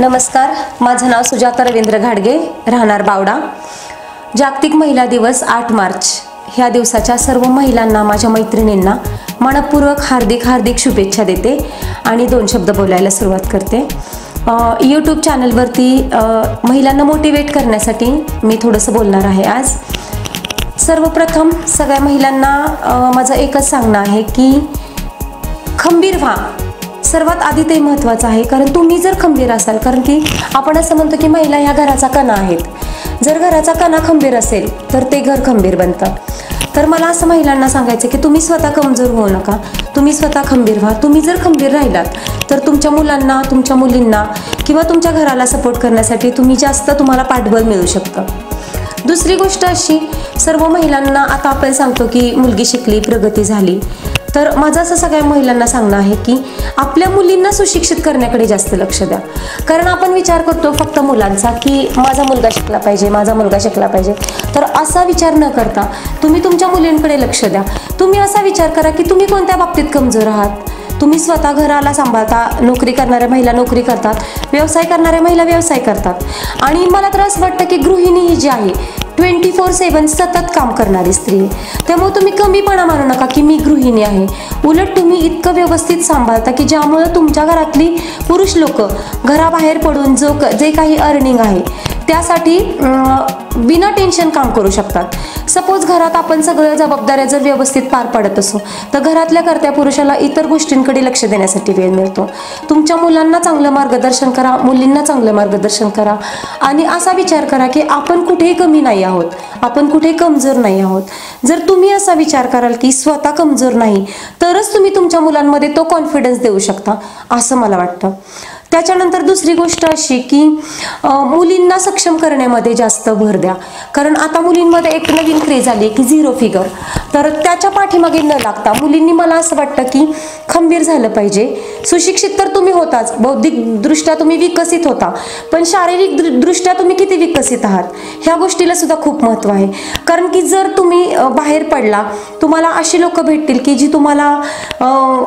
नमस्कार माझं नाव सुजाता रवींद्र घाडगे राहणार बावडा. जागतिक महिला दिवस आठ मार्च. ह्या दिवसाच्या सर्व महिलांना माझ्या मैत्रिणींना मनपूर्वक हार्दिक हार्दिक शुभेच्छा देते आणि दोन शब्द बोलायला सुरुवात करते. यूट्यूब चॅनलवरती महिलांना मोटिवेट करण्यासाठी मी थोडंसं बोलणार आहे आज. सर्वप्रथम सगळ्या महिलांना माझं एकच सांगणं आहे की खंबीर व्हा. सर्वात आधी ते महत्त्वाचं आहे कारण तुम्ही जर खंबीर असाल कारण की आपण असं म्हणतो की महिला ह्या घराचा कणा आहेत. जर घराचा कणा खंबीर असेल तर ते घर खंबीर बनतं. तर मला असं महिलांना सांगायचं की तुम्ही स्वतः कमजोर होऊ नका. तुम्ही स्वतः खंबीर व्हा. तुम्ही जर खंबीर राहिलात तर तुमच्या मुलांना तुमच्या मुलींना किंवा तुमच्या घराला सपोर्ट करण्यासाठी तुम्ही जास्त तुम्हाला पाठबळ मिळू शकतं. दुसरी गोष्ट अशी सर्व महिलांना आता आपण सांगतो की मुलगी शिकली प्रगती झाली. तर माझं असं सगळ्या महिलांना सांगणं आहे की आपल्या मुलींना सुशिक्षित करण्याकडे जास्त लक्ष द्या. कारण आपण विचार करतो फक्त मुलांचा की माझा मुलगा शिकला पाहिजे माझा मुलगा शिकला पाहिजे. तर असा विचार न करता तुम्ही तुमच्या मुलींकडे लक्ष द्या. तुम्ही असा विचार करा की तुम्ही कोणत्या बाबतीत कमजोर आहात? तुम्ही स्वतः घराला सांभाळता नोकरी करणाऱ्या महिला नोकरी करतात व्यवसाय करणाऱ्या महिला व्यवसाय करतात. आणि मला तर असं वाटतं की गृहिणी ही जी आहे ट्वेंटी फोर सेवन सतत काम करणारी स्त्री. त्यामुळे तुम्ही कमीपणा मानू नका की मी गृहिणी आहे. उलट तुम्ही इतकं व्यवस्थित सांभाळता की ज्यामुळं तुमच्या घरातली पुरुष लोक घराबाहेर पडून जो क- जे काही अर्निंग आहे त्यासाठी बिना टेन्शन काम करू शकतात. सपोज घरात आपण सगळ्या जबाबदाऱ्या जर व्यवस्थित पार पाडत असो तर घरातल्या कर्त्या पुरुषाला इतर गोष्टींकडे लक्ष देण्यासाठी वेळ मिळतो. तुमच्या मुलांना चांगलं मार्गदर्शन करा मुलींना चांगलं मार्गदर्शन करा आणि असा विचार करा की आपण कुठेही कमी नाही आहोत आपण कुठेही कमजोर नाही आहोत. जर तुम्ही असा विचार कराल की स्वतः कमजोर नाही तरच तुम्ही तुमच्या मुलांमध्ये तो कॉन्फिडन्स देऊ शकता असं मला वाटतं. त्याच्यानंतर दुसरी गोष्ट अशी की मुलींना सक्षम करण्यामध्ये जास्त भर द्या. कारण आता मुलींमध्ये एक नवीन क्रेज आली आहे की झिरो फिगर तर त्याच्या पाठीमागे न लागता मुलींनी मला असं वाटतं की खंबीर झालं पाहिजे. सुशिक्षित तर तुम्ही होताच. बौद्धिकदृष्ट्या तुम्ही विकसित होता. पण शारीरिक दृ- दृष्ट्या तुम्ही किती विकसित आहात? ह्या गोष्टीला सुद्धा खूप महत्त्व आहे. कारण की जर तुम्ही बाहेर पडला तुम्हाला अशी लोक भेटतील की जी तुम्हाला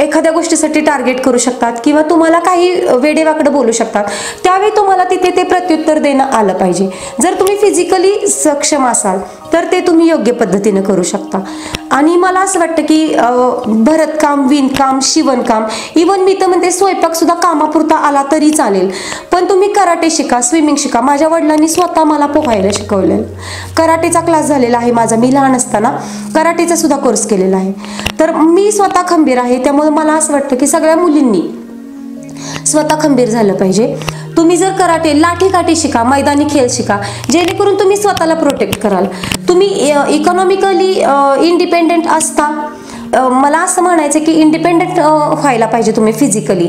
एखाद्या गोष्टीसाठी टार्गेट करू शकतात किंवा तुम्हाला काही वेडे देवाकडे बोलू शकतात त्यावेळी तुम्हाला तिथे ते प्रत्युत्तर देणं आलं पाहिजे. जर तुम्ही फिजिकली सक्षम असाल तर ते तुम्ही योग्य पद्धतीनं करू शकता. आणि मला असं वाटतं की भरतकाम विणकाम शिवणकाम इवन मी तर म्हणते स्वयंपाक सुद्धा कामापुरता आला तरी चालेल. पण तुम्ही कराटे शिका स्विमिंग शिका. माझ्या वडिलांनी स्वतः मला पोहायला शिकवलेलं. कराटेचा क्लास झालेला आहे माझा. मी लहान असताना कराटेचा सुद्धा कोर्स केलेला आहे. तर मी स्वतः खंबीर आहे. त्यामुळे मला असं वाटतं की सगळ्या मुलींनी स्वतः खंबीर झालं पाहिजे. तुम्ही जर कराटे लाठी काठी शिका मैदानी खेळ शिका जेणेकरून तुम्ही स्वतःला प्रोटेक्ट कराल. तुम्ही इकॉनॉमिकली इंडिपेंडेंट असता. मला असं म्हणायचं की इंडिपेंडेंट व्हायला पाहिजे तुम्ही फिजिकली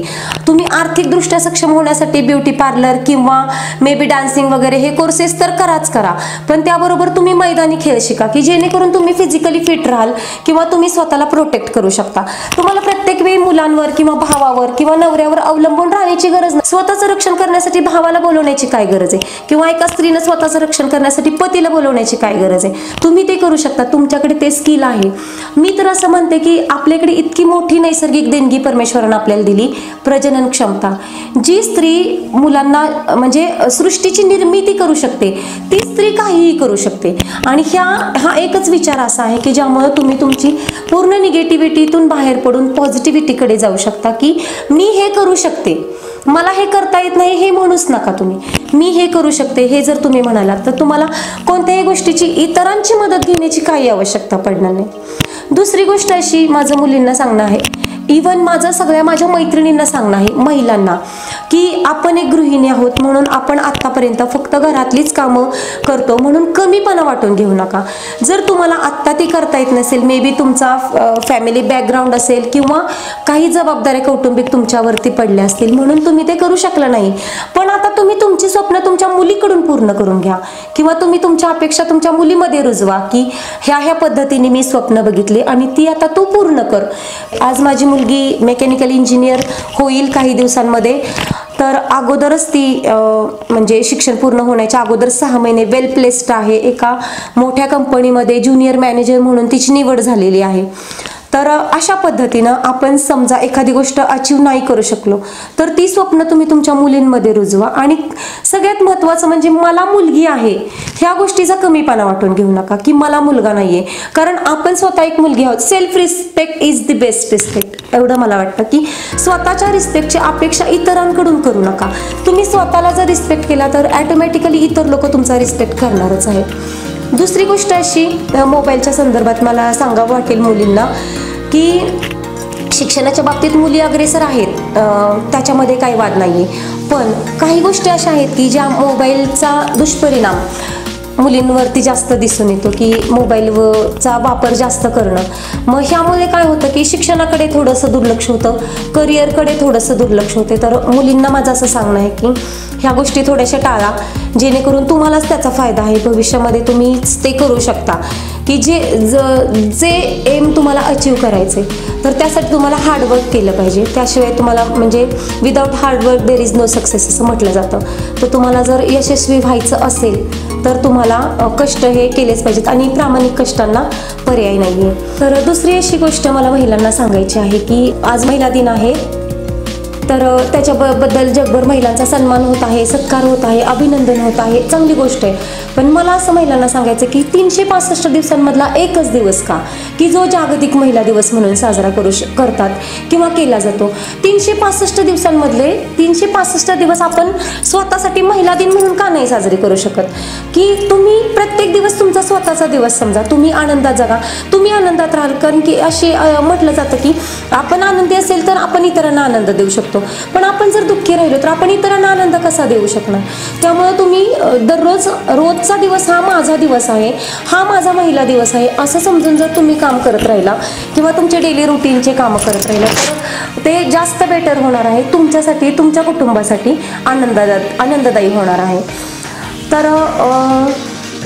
तुम्ही आर्थिकदृष्ट्या सक्षम होण्यासाठी ब्युटी पार्लर किंवा मे बी डान्सिंग वगैरे हे कोर्सेस तर कराच करा. पण त्याबरोबर तुम्ही मैदानी खेळ शिका की जेणेकरून तुम्ही फिजिकली फिट राहाल किंवा तुम्ही स्वतःला प्रोटेक्ट करू शकता. तुम्हाला प्रत्येक वेळी मुलांवर किंवा भावावर किंवा नवऱ्यावर अवलंबून राहण्याची गरज नाही. स्वतःचं रक्षण करण्यासाठी भावाला बोलवण्याची काय गरज आहे? किंवा एका स्त्रीनं स्वतःचं रक्षण करण्यासाठी पतीला बोलवण्याची काय गरज आहे? तुम्ही ते करू शकता. तुमच्याकडे ते स्किल आहे. मी तर असं म्हणते की आपल्याकडे इतकी मोठी नैसर्गिक देणगी परमेश्वरानं आपल्याला दिली. प्रजनन क्षमता जी स्त्री मुलांना म्हणजे सृष्टीची निर्मिती करू शकते ती स्त्री काहीही करू शकते. आणि ह्या हा एकच विचार असा आहे की ज्यामुळे तुम्ही तुमची पूर्ण निगेटिव्हिटीतून बाहेर पडून पॉझिटिव्हिटीकडे जाऊ शकता की मी हे करू शकते. मला हे करता येत नाही हे म्हणूच नका तुम्ही. मी हे करू शकते हे जर तुम्ही म्हणालात तर तुम्हाला कोणत्याही गोष्टीची इतरांची मदत घेण्याची काही आवश्यकता पडणार नाही. दुसरी गोष्ट अशी माझं मुलींना सांगणं आहे इवन माझं सगळ्या माझ्या मैत्रिणींना सांगणं आहे महिलांना की आपण एक गृहिणी आहोत म्हणून आपण आत्तापर्यंत फक्त घरातलीच कामं करतो म्हणून कमीपणा वाटून घेऊ नका. जर तुम्हाला आत्ता ती करता येत नसेल मे बी तुमचा फॅमिली बॅकग्राऊंड असेल किंवा काही जबाबदाऱ्या कौटुंबिक तुमच्यावरती पडल्या असतील म्हणून तुम्ही ते करू शकला नाही. पण तुम्ही तुमची स्वप्न तुमच्या मुलीकडून पूर्ण करून घ्या. किंवा तुम्ही तुमच्या अपेक्षा तुमच्या मुलीमध्ये रुजवा की ह्या ह्या पद्धतीने मी स्वप्न बघितले आणि ती आता तू पूर्ण कर. आज माझी मुलगी मेकॅनिकल इंजिनियर होईल काही दिवसांमध्ये. तर अगोदरच ती म्हणजे शिक्षण पूर्ण होण्याच्या अगोदर सहा महिने वेल प्लेस्ड आहे. एका मोठ्या कंपनीमध्ये ज्युनियर मॅनेजर म्हणून तिची निवड झालेली आहे. तर अशा पद्धतीनं आपण समजा एखादी गोष्ट अचीव नाही करू शकलो तर ती स्वप्न तुम्ही तुमच्या मुलींमध्ये रुजवा. आणि सगळ्यात महत्त्वाचं म्हणजे मला मुलगी आहे ह्या गोष्टीचा कमीपणा वाटून घेऊ नका की मला मुलगा नाही आहे कारण आपण स्वतः एक मुलगी आहोत. Self respect is the best respect एवढं मला वाटतं की स्वतःच्या रिस्पेक्टची अपेक्षा इतरांकडून करू नका. तुम्ही स्वतःला जर रिस्पेक्ट केला तर ॲटोमॅटिकली इतर लोक तुमचा रिस्पेक्ट करणारच आहेत. दुसरी गोष्ट अशी मोबाईलच्या संदर्भात मला सांगावं वाटेल मुलींना की शिक्षणाच्या बाबतीत मुली अग्रेसर आहेत त्याच्यामध्ये काही वाद नाही आहे पण काही गोष्टी अशा आहेत की ज्या मोबाईलचा दुष्परिणाम मुलींवरती जास्त दिसून येतो की मोबाईलचा वापर जास्त करणं. मग ह्यामुळे काय होतं की शिक्षणाकडे थोडंसं दुर्लक्ष होतं करिअरकडे थोडंसं दुर्लक्ष होते. तर मुलींना माझं असं सांगणं आहे की ह्या गोष्टी थोड्याशा टाळा. जेणेकरून तुम्हालाच त्याचा फायदा आहे. भविष्यामध्ये तुम्ही ते करू शकता. की जे ज- जे एम तुम्हाला अचीव करायचे तर त्यासाठी तुम्हाला हार्डवर्क केलं पाहिजे. त्याशिवाय तुम्हाला म्हणजे without hard work there is no success असं म्हटलं जातं. तर तुम्हाला जर यशस्वी व्हायचं असेल तर तुम्हाला कष्ट हे केलेच पाहिजेत आणि प्रामाणिक कष्टांना पर्याय नाही आहे तर दुसरी अशी गोष्ट मला महिलांना सांगायची आहे की आज महिला दिन आहे. तर त्याच्याबद्दल जगभर महिलांचा सन्मान होत आहे सत्कार होत आहे अभिनंदन होत आहे चांगली गोष्ट आहे. पण मला असं महिलांना सांगायचं की तीनशे पासष्ट दिवसांमधला एकच दिवस का? की जो जागतिक महिला दिवस म्हणून साजरा करू श करतात किंवा केला जातो. तीनशे पासष्ट दिवसांमधले तीनशे पासष्ट दिवस आपण स्वतःसाठी महिला दिन म्हणून का नाही साजरे करू शकत? की तुम्ही प्रत्येक दिवस तुमचा स्वतःचा दिवस समजा तुम्ही आनंदात जगा. तुम्ही आनंदात राहाल कारण की असे म्हटलं जातं की आपण आनंदी असेल तर आपण इतरांना आनंद देऊ शकतो. पण आपण जर दुःखी राहिलो तर आपण इतरांना आनंद कसा देऊ शकणार? त्यामुळं तुम्ही दररोज रोजचा दिवस हा माझा दिवस आहे हा माझा महिला दिवस आहे असं समजून जर तुम्ही काम करत राहिला किंवा तुमचे डेली रुटीनचे कामं करत राहिला तर ते जास्त बेटर होणार आहे. तुमच्यासाठी तुमच्या कुटुंबासाठी आनंददा आनंददायी होणार आहे. तर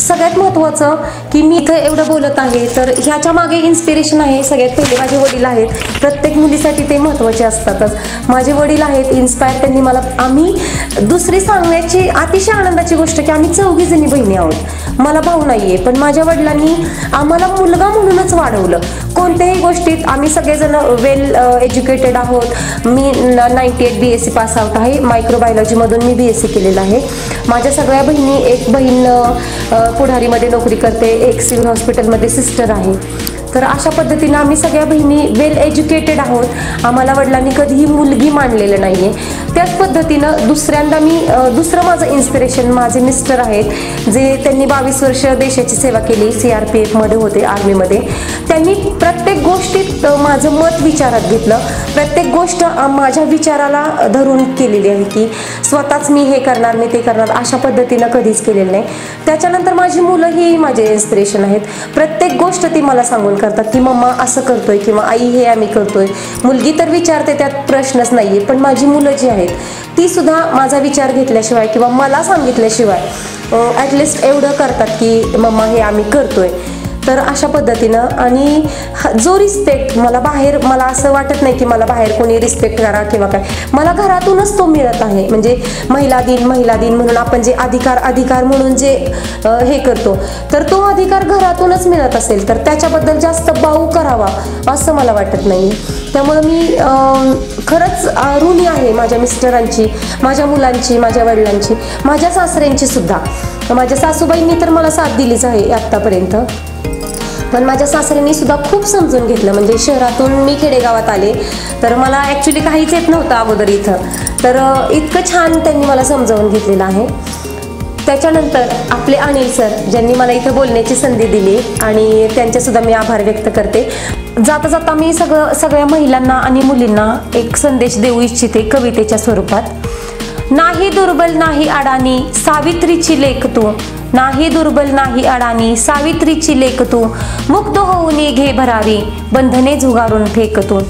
सगळ्यात महत्त्वाचं की मी इथं एवढं बोलत आहे तर ह्याच्या मागे इन्स्पिरेशन आहे सगळ्यात पहिले माझे वडील आहेत. प्रत्येक मुलीसाठी ते महत्त्वाचे असतातच. माझे वडील आहेत इन्स्पायर त्यांनी मला आम्ही दुसरी सांगण्याची अतिशय आनंदाची गोष्ट की आम्ही चौघी जणी बहिणी आहोत. मला भाऊ नाही आहे पण माझ्या वडिलांनी आम्हाला मुलगा म्हणूनच वाढवलं. कोणत्याही गोष्टीत आम्ही सगळेजण वेल एज्युकेटेड uh, आहोत. मी ninety eight B S C pass out आहे मायक्रोबायोलॉजीमधून मी बी एस सी केलेलं आहे. माझ्या सगळ्या बहिणी एक बहीण uh, पुढारीमध्ये नोकरी करते. एक सिव्हिल हॉस्पिटलमध्ये सिस्टर आहे. तर अशा पद्धतीनं आम्ही सगळ्या बहिणी वेल एज्युकेटेड आहोत. आम्हाला वडिलांनी कधीही मुलगी मानलेलं नाही आहे त्याच पद्धतीनं दुसऱ्यांदा मी दुसरं माझं इन्स्पिरेशन माझे मिस्टर आहेत जे त्यांनी बावीस वर्ष देशाची सेवा केली सी आर पी एफमध्ये होते आर्मीमध्ये त्यांनी प्रत्येक गोष्टीत माझं मत विचारात घेतलं. प्रत्येक गोष्ट माझ्या विचाराला धरून केलेली आहे की स्वतःच मी हे करणार मी ते करणार अशा पद्धतीनं कधीच केलेलं नाही. त्याच्यानंतर माझी मुलं ही माझे इन्स्पिरेशन आहेत. प्रत्येक गोष्ट ती मला सांगून करतात की मम्मा असं करतोय किंवा आई हे आम्ही करतोय. मुलगी तर विचारते त्यात प्रश्नच नाहीये पण माझी मुलं जी आहेत ती सुद्धा माझा विचार घेतल्याशिवाय किंवा मला सांगितल्याशिवाय ॲटलिस्ट एवढं करतात की मम्मा हे आम्ही करतोय. तर अशा पद्धतीनं आणि जो रिस्पेक्ट मला बाहेर मला असं वाटत नाही की मला बाहेर कोणी रिस्पेक्ट करा किंवा काय. मला घरातूनच तो मिळत आहे. म्हणजे महिला दिन महिला दिन म्हणून आपण जे अधिकार अधिकार म्हणून जे हे करतो तर तो अधिकार घरातूनच मिळत असेल तर त्याच्याबद्दल जास्त बाऊ करावा असं मला वाटत नाही. त्यामुळं मी खरंच ऋणी आहे माझ्या मिस्टरांची माझ्या मुलांची माझ्या वडिलांची माझ्या सासऱ्यांची सुद्धा. माझ्या सासूबाईंनी तर मला साथ दिलीच आहे आत्तापर्यंत. पण माझ्या सासऱ्यांनी सुद्धा खूप समजून घेतलं. म्हणजे शहरातून मी खेडेगावात आले तर मला ॲक्च्युली काहीच येत नव्हतं अगोदर इथं. तर इतकं छान त्यांनी मला समजावून घेतलेलं आहे. त्याच्यानंतर आपले अनिल सर ज्यांनी मला इथं बोलण्याची संधी दिली आणि त्यांच्यासुद्धा मी आभार व्यक्त करते. जाता जाता मी सगळं सगळ्या महिलांना आणि मुलींना एक संदेश देऊ इच्छिते कवितेच्या स्वरूपात. नाही दुर्बल नाही अडाणी सावित्रीची लेख तू. नाही दुर्बल नाही अडाणी सावित्रीची लेख तू मुक्त होऊन घे भरावी बंधने झुगारून फेकतून.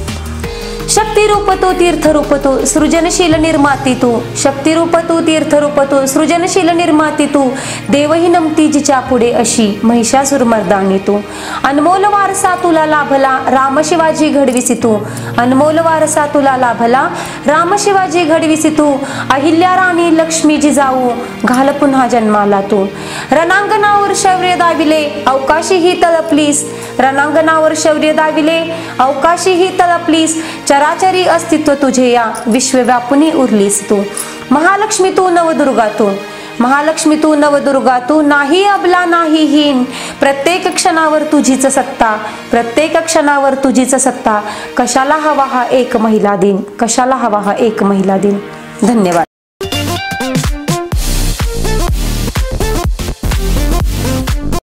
रूप तू तीर्थ रूप तू सृजनशील निर्माती तू शक्ती रूप तू तीर्थ रूप तू सृजनशील निर्माती तू देवही नमती जिच्या पुढे अशी महिषासुरमर्दानी तू अनमोल वारसा तुला लाभला रामशिवाजी घडविसी तू अनमोल वारसा तुला लाभला रामशिवाजी घडविसी तू अहिल्या राणी लक्ष्मी जिजाऊ घाल पुन्हा जन्माला तू. रणांगणावर शौर्य दाविले अवकाशी ही तळपलीस. रणांगणावर शौर्य दाविले. अवकाशीही तळपलीस चराचरी अस्तित्व तुझे या. विश्वव्यापुनी उरलीस तू. महालक्ष्मी तू नवदुर्गा तू. महालक्ष्मी तू नवदुर्गा तू. नाही अबला नाही हीन. प्रत्येक क्षणावर तुझीच सत्ता. प्रत्येक क्षणावर तुझीच सत्ता. कशाला हवा हा एक महिला दिन? कशाला हवा हा एक महिला दिन? धन्यवाद.